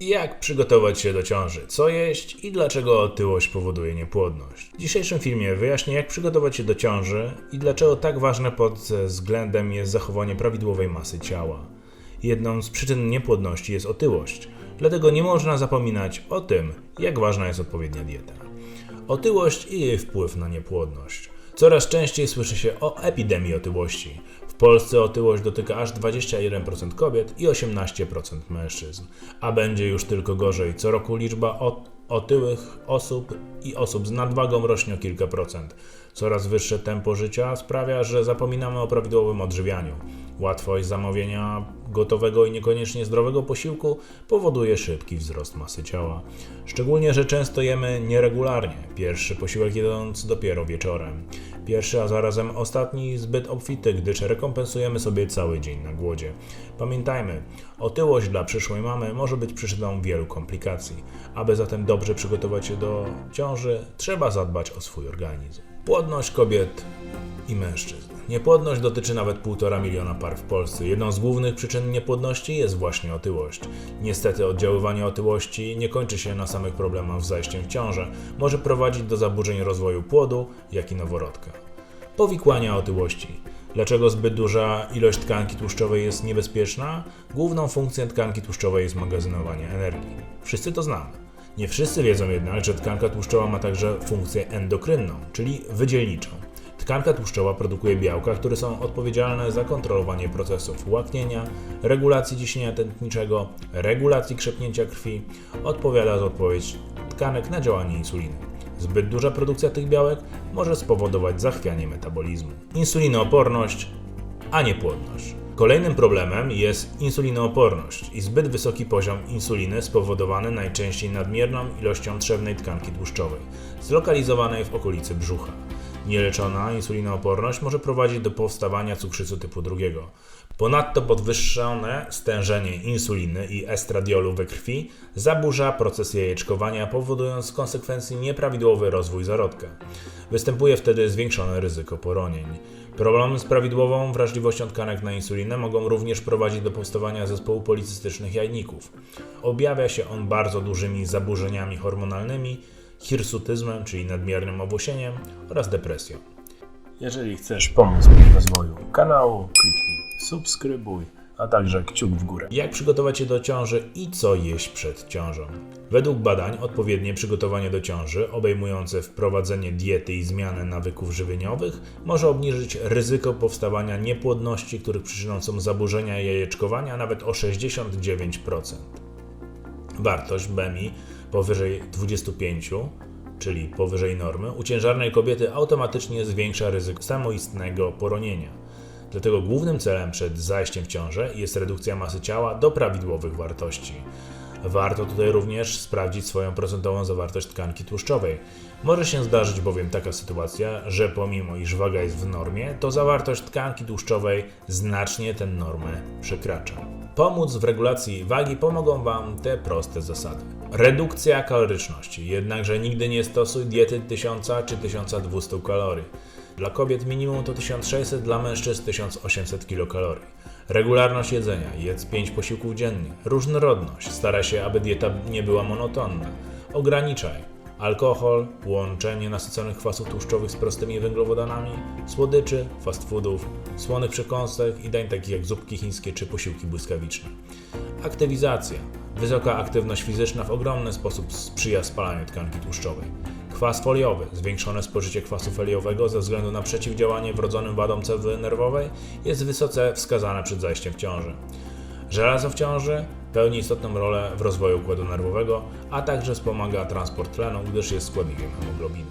Jak przygotować się do ciąży? Co jeść i dlaczego otyłość powoduje niepłodność? W dzisiejszym filmie wyjaśnię, jak przygotować się do ciąży i dlaczego tak ważne pod względem jest zachowanie prawidłowej masy ciała. Jedną z przyczyn niepłodności jest otyłość, dlatego nie można zapominać o tym, jak ważna jest odpowiednia dieta. Otyłość i jej wpływ na niepłodność. Coraz częściej słyszy się o epidemii otyłości. Polsce otyłość dotyka aż 21% kobiet i 18% mężczyzn, a będzie już tylko gorzej. Co roku liczba otyłych osób i osób z nadwagą rośnie o kilka procent. Coraz wyższe tempo życia sprawia, że zapominamy o prawidłowym odżywianiu. Łatwość zamówienia gotowego i niekoniecznie zdrowego posiłku powoduje szybki wzrost masy ciała. Szczególnie, że często jemy nieregularnie. Pierwszy posiłek jedząc dopiero wieczorem. Pierwszy, a zarazem ostatni zbyt obfity, gdyż rekompensujemy sobie cały dzień na głodzie. Pamiętajmy, otyłość dla przyszłej mamy może być przyczyną wielu komplikacji. Aby zatem dobrze przygotować się do ciąży, trzeba zadbać o swój organizm. Płodność kobiet i mężczyzn. Niepłodność dotyczy nawet 1,5 miliona par w Polsce. Jedną z głównych przyczyn niepłodności jest właśnie otyłość. Niestety oddziaływanie otyłości nie kończy się na samych problemach z zajściem w ciążę. Może prowadzić do zaburzeń rozwoju płodu, jak i noworodka. Powikłania otyłości. Dlaczego zbyt duża ilość tkanki tłuszczowej jest niebezpieczna? Główną funkcją tkanki tłuszczowej jest magazynowanie energii. Wszyscy to znamy. Nie wszyscy wiedzą jednak, że tkanka tłuszczowa ma także funkcję endokrynną, czyli wydzielniczą. Tkanka tłuszczowa produkuje białka, które są odpowiedzialne za kontrolowanie procesów łaknienia, regulacji ciśnienia tętniczego, regulacji krzepnięcia krwi, odpowiada za odpowiedź tkanek na działanie insuliny. Zbyt duża produkcja tych białek może spowodować zachwianie metabolizmu. Insulinooporność, a nie płodność. Kolejnym problemem jest insulinooporność i zbyt wysoki poziom insuliny spowodowany najczęściej nadmierną ilością trzewnej tkanki tłuszczowej, zlokalizowanej w okolicy brzucha. Nieleczona insulinooporność może prowadzić do powstawania cukrzycy typu drugiego. Ponadto podwyższone stężenie insuliny i estradiolu we krwi zaburza proces jajeczkowania, powodując w konsekwencji nieprawidłowy rozwój zarodka. Występuje wtedy zwiększone ryzyko poronień. Problemy z prawidłową wrażliwością tkanek na insulinę mogą również prowadzić do powstawania zespołu policystycznych jajników. Objawia się on bardzo dużymi zaburzeniami hormonalnymi, hirsutyzmem, czyli nadmiernym owłosieniem oraz depresją. Jeżeli chcesz pomóc mi w rozwoju kanału, kliknij subskrybuj, a także kciuk w górę. Jak przygotować się do ciąży i co jeść przed ciążą? Według badań odpowiednie przygotowanie do ciąży, obejmujące wprowadzenie diety i zmianę nawyków żywieniowych, może obniżyć ryzyko powstawania niepłodności, których przyczyną są zaburzenia jajeczkowania nawet o 69%. Wartość BMI powyżej 25, czyli powyżej normy, u ciężarnej kobiety automatycznie zwiększa ryzyko samoistnego poronienia. Dlatego głównym celem przed zajściem w ciążę jest redukcja masy ciała do prawidłowych wartości. Warto tutaj również sprawdzić swoją procentową zawartość tkanki tłuszczowej. Może się zdarzyć bowiem taka sytuacja, że pomimo iż waga jest w normie, to zawartość tkanki tłuszczowej znacznie tę normę przekracza. Pomóc w regulacji wagi pomogą Wam te proste zasady. Redukcja kaloryczności, jednakże nigdy nie stosuj diety 1000 czy 1200 kalorii. Dla kobiet minimum to 1600, dla mężczyzn 1800 kilokalorii. Regularność jedzenia, jedz 5 posiłków dziennie. Różnorodność, staraj się, aby dieta nie była monotonna. Ograniczaj alkohol, łączenie nasyconych kwasów tłuszczowych z prostymi węglowodanami, słodyczy, fast foodów, słonych przekąsek i dań takich jak zupki chińskie czy posiłki błyskawiczne. Aktywizacja. Wysoka aktywność fizyczna w ogromny sposób sprzyja spalaniu tkanki tłuszczowej. Kwas foliowy. Zwiększone spożycie kwasu foliowego ze względu na przeciwdziałanie wrodzonym wadom cewry nerwowej jest wysoce wskazane przed zajściem w ciążę. Żelazo w ciąży pełni istotną rolę w rozwoju układu nerwowego, a także wspomaga transport tlenu, gdyż jest składnikiem hemoglobiny.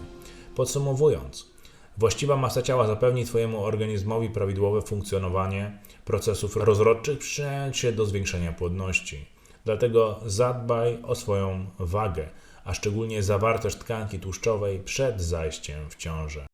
Podsumowując, właściwa masa ciała zapewni Twojemu organizmowi prawidłowe funkcjonowanie procesów rozrodczych, przyczyniając się do zwiększenia płodności. Dlatego zadbaj o swoją wagę, a szczególnie zawartość tkanki tłuszczowej przed zajściem w ciążę.